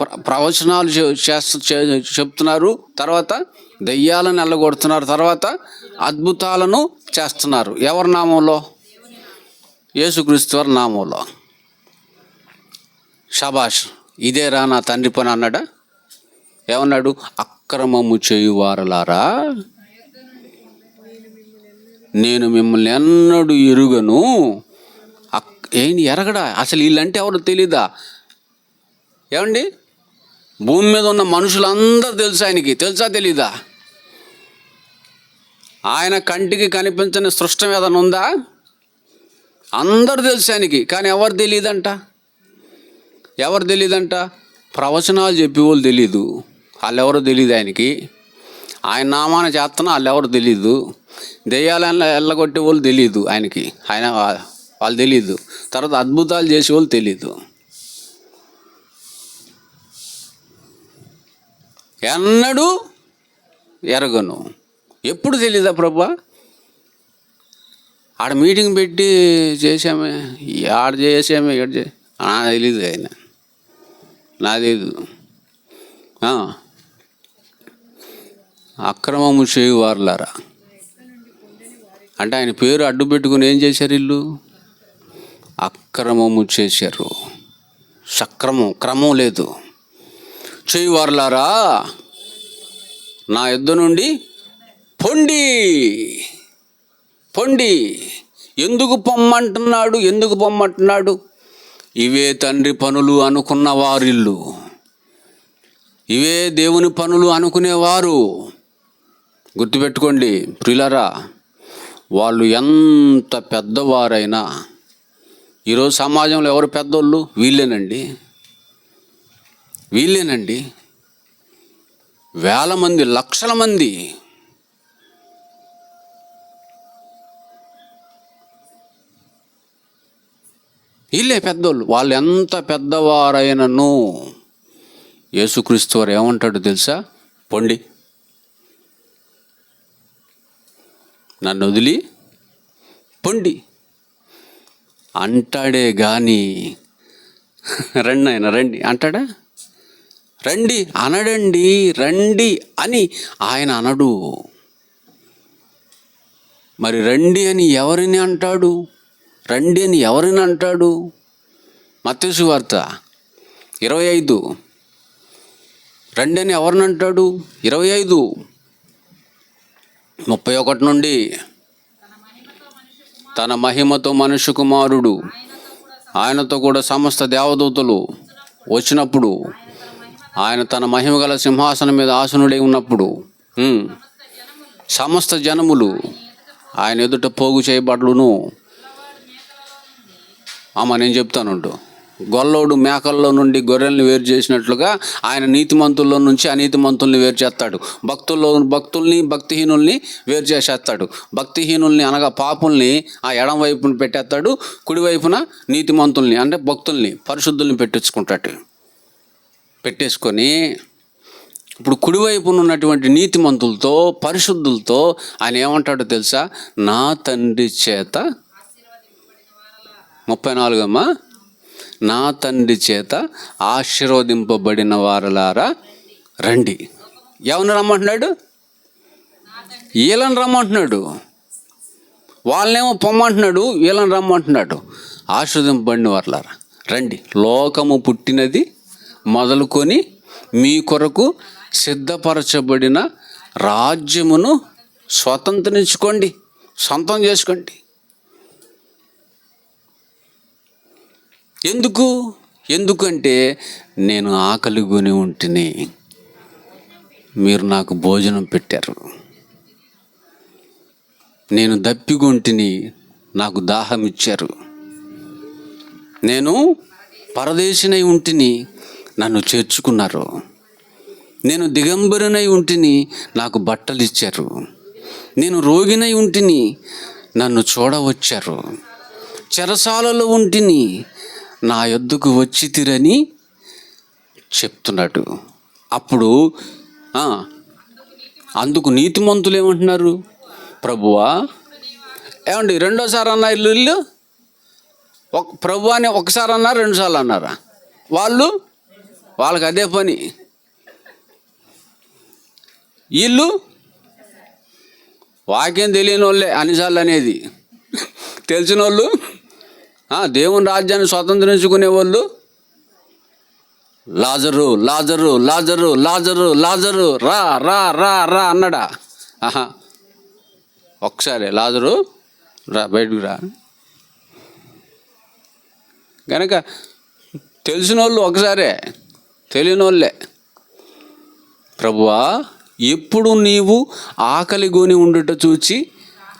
ప్ర- ప్రవచనాలు చే- చెప్తున్నారు. తర్వాత దెయ్యాలను ఎల్లగొడుతున్నారు తర్వాత అద్భుతాలను చేస్తున్నారు. ఎవరి నామంలో? యేసుక్రీస్తు వారి నామంలో షబాష్ ఇదేరా నా తండ్రి పని అన్నాడా? ఏమన్నాడు? అక్రమము చేయువారలారా నేను మిమ్మల్ని ఎన్నడు ఎరుగను. అక్- ఏంటి ఎరగడా? అసలు వీళ్ళంటే ఎవరు తెలీదా? ఏమండి? భూమి మీద ఉన్న మనుషులందరూ తెలుసు ఆయనకి. తెలుసా తెలీదా? ఆయన కంటికి కనిపించని సృష్టం ఏదైనా ఉందా? అందరూ తెలుసు ఆయనకి కానీ ఎవరు తెలియదంట ఎవరు తెలియదంట ప్రవచనాలు చెప్పే వాళ్ళు తెలీదు. వాళ్ళెవరో తెలియదు ఆయనకి. ఆయన నామాన చేస్తున్న వాళ్ళెవరు తెలీదు. దెయ్యాలను ఎల్లగొట్టే వాళ్ళు తెలియదు ఆయనకి. ఆయన వాళ్ళు తెలియదు తర్వాత అద్భుతాలు చేసే వాళ్ళు తెలియదు ఎన్నడూ ఎరగను. ఎప్పుడు తెలీదా ప్రభా? ఆడ మీటింగ్ పెట్టి చేసామే ఆడ చేసామే ఇక్కడ చే నాకు తెలీదు ఆయన. నా తెలీదు. అక్రమము చేయువారులారా. అంటే ఆయన పేరు అడ్డు పెట్టుకుని ఏం చేశారు ఇల్లు అక్రమము చేశారు. సక్రమం క్రమం లేదు. చేయువారులారా నా యుద్ధ నుండి పొండి పొండి. ఎందుకు పొమ్మంటున్నాడు ఎందుకు పొమ్మంటున్నాడు? ఇవే తండ్రి పనులు అనుకున్న వారిల్లు. ఇవే దేవుని పనులు అనుకునేవారు. గుర్తుపెట్టుకోండి ప్రియులరా వాళ్ళు ఎంత పెద్దవారైనా ఈరోజు సమాజంలో ఎవరు పెద్దోళ్ళు? వీళ్ళేనండి. వీళ్ళేనండి వేల మంది లక్షల మంది వీళ్ళే పెద్దోళ్ళు. వాళ్ళు ఎంత పెద్దవారైనను యేసుక్రీస్తు వారు ఏమంటాడు తెలుసా? పొండి. నన్ను వదిలి పొండి. అంటాడే కానీ రండి ఆయన రండి. అంటాడా? రండి అనడండి రండి అని ఆయన అనడు. మరి రండి అని ఎవరిని అంటాడు? రండి అని ఎవరిని అంటాడు? మత్స్సు వార్త ఇరవై ఐదు. రండి అని ఎవరిని అంటాడు? ఇరవై ఐదు. ముప్పై ఒకటి నుండి తన మహిమతో మనుష్య కుమారుడు. ఆయనతో కూడా సమస్త దేవదూతలు వచ్చినప్పుడు ఆయన తన మహిమ గల సింహాసనం మీద ఆసనుడై ఉన్నప్పుడు సమస్త జనములు ఆయన ఎదుట పోగు చేయబడును అమ్మ నేను చెప్తానుండు. గొల్లోడు మేకల్లో నుండి గొర్రెల్ని వేరు చేసినట్లుగా ఆయన నీతిమంతుల్లో నుంచి అనీతిమంతుల్ని వేరు చేస్తాడు. భక్తుల్లో భక్తుల్ని భక్తిహీనుల్ని వేరు చేసేస్తాడు. భక్తిహీనుల్ని అనగా పాపుల్ని ఆ ఎడం వైపున పెట్టేస్తాడు కుడివైపున నీతిమంతుల్ని అంటే భక్తుల్ని పరిశుద్ధుల్ని పెట్టించుకుంటాడు. పెట్టేసుకొని ఇప్పుడు కుడివైపున ఉన్నటువంటి నీతిమంతులతో పరిశుద్ధులతో ఆయన ఏమంటాడో తెలుసా? నా తండ్రి చేత ముప్పై నాలుగమ్మా? నా తండ్రి చేత ఆశీర్వదింపబడిన వారలారా రండి. ఎవరిని రమ్మంటున్నాడు? వీళ్ళని రమ్మంటున్నాడు. వాళ్ళనేమో పొమ్మంటున్నాడు వీళ్ళని రమ్మంటున్నాడు. ఆశీర్వదింపబడిన వారలారా రండి. లోకము పుట్టినది మొదలుకొని మీ కొరకు సిద్ధపరచబడిన రాజ్యమును స్వతంత్రించుకోండి సొంతం చేసుకోండి. ఎందుకు? ఎందుకంటే నేను ఆకలిగొని ఉంటిని. మీరు నాకు భోజనం పెట్టారు. నేను దప్పిగొంటిని నాకు దాహం ఇచ్చారు నేను పరదేశినై ఉంటిని నన్ను చేర్చుకున్నారు. నేను దిగంబరినై ఉంటిని నాకు బట్టలు ఇచ్చారు నేను రోగినై ఉంటిని నన్ను చూడవచ్చారు. చెరసాలలో ఉంటిని నా యొద్దకు వచ్చి తిరని చెప్తున్నాడు. అప్పుడు అందుకు నీతిమంతులు ఏమంటున్నారు? ప్రభువా ఏమండి రెండోసారి అన్నారు ఇల్లు ఇల్లు ఒక ప్రభు అని ఒకసారి అన్నారు రెండుసార్లు అన్నారా? వాళ్ళు వాళ్ళకి అదే పని. వీళ్ళు వాక్యం తెలియని వాళ్ళే అన్నిసార్లు అనేది తెలిసిన వాళ్ళు దేవుని రాజ్యాన్ని స్వతంత్రించుకునే వాళ్ళు లాజరు లాజరు లాజరు లాజరు లాజరు రా రా రా రా అన్నాడా. ఆహా. ఒకసారి లాజరు రా బయటకు రా. కనుక తెలిసిన వాళ్ళు ఒకసారే తెలియని ప్రభువా ఎప్పుడు నీవు ఆకలి గోని ఉండుట చూచి